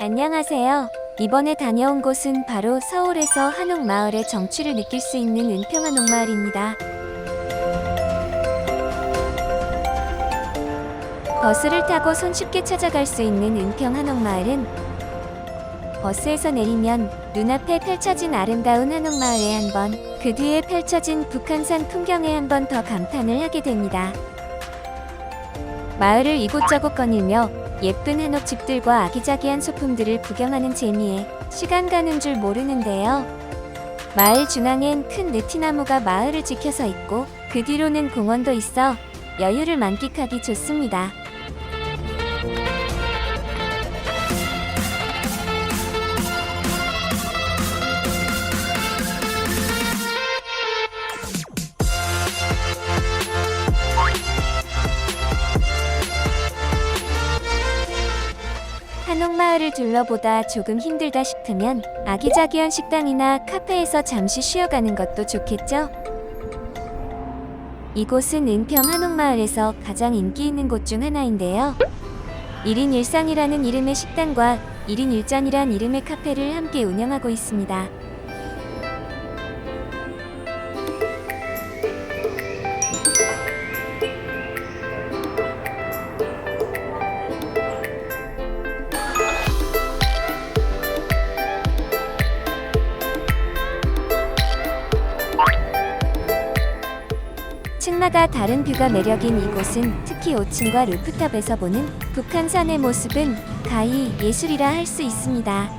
안녕하세요. 이번에 다녀온 곳은 바로 서울에서 한옥 마을의 정취를 느낄 수 있는 은평 한옥 마을입니다. 버스를 타고 손쉽게 찾아갈 수 있는 은평 한옥 마을은 버스에서 내리면 눈앞에 펼쳐진 아름다운 한옥 마을에 한 번, 그 뒤에 펼쳐진 북한산 풍경에 한 번 더 감탄을 하게 됩니다. 마을을 이곳저곳 거닐며 예쁜 한옥집들과 아기자기한 소품들을 구경하는 재미에 시간 가는 줄 모르는데요. 마을 중앙엔 큰 느티나무가 마을을 지켜서 있고 그 뒤로는 공원도 있어 여유를 만끽하기 좋습니다. 한옥마을을 둘러보다 조금 힘들다 싶으면 아기자기한 식당이나 카페에서 잠시 쉬어가는 것도 좋겠죠? 이곳은 은평 한옥마을에서 가장 인기 있는 곳 중 하나인데요. 1인 일상이라는 이름의 식당과 1인 일잔이란 이름의 카페를 함께 운영하고 있습니다. 층마다 다른 뷰가 매력인 이곳은 특히 5층과 루프탑에서 보는 북한산의 모습은 가히 예술이라 할 수 있습니다.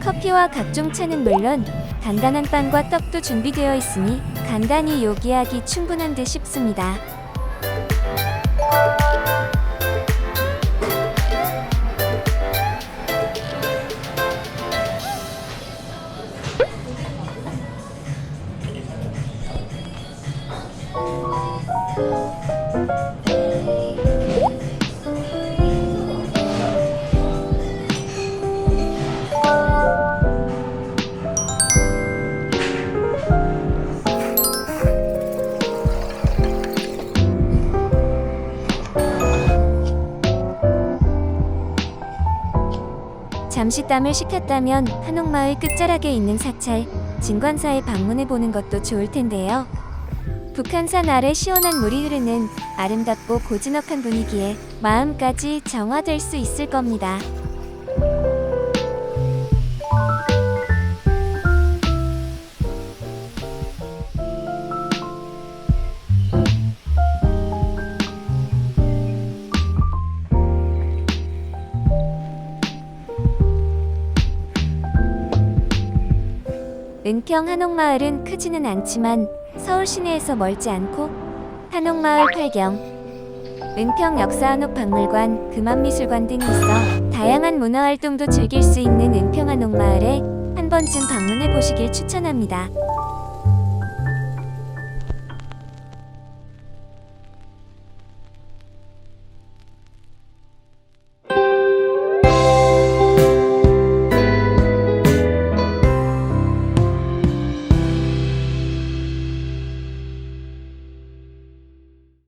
커피와 각종 차는 물론 단단한 빵과 떡도 준비되어 있으니 간단히 요기하기 충분한 듯 싶습니다. 잠시 땀을 식혔다면 한옥마을 끝자락에 있는 사찰 진관사에 방문해 보는 것도 좋을 텐데요. 북한산 아래 시원한 물이 흐르는 아름답고 고즈넉한 분위기에 마음까지 정화될 수 있을 겁니다. 은평 한옥마을은 크지는 않지만 서울 시내에서 멀지 않고 한옥마을 팔경, 은평 역사한옥박물관, 금암미술관 등이 있어 다양한 문화활동도 즐길 수 있는 은평 한옥마을에 한 번쯤 방문해 보시길 추천합니다.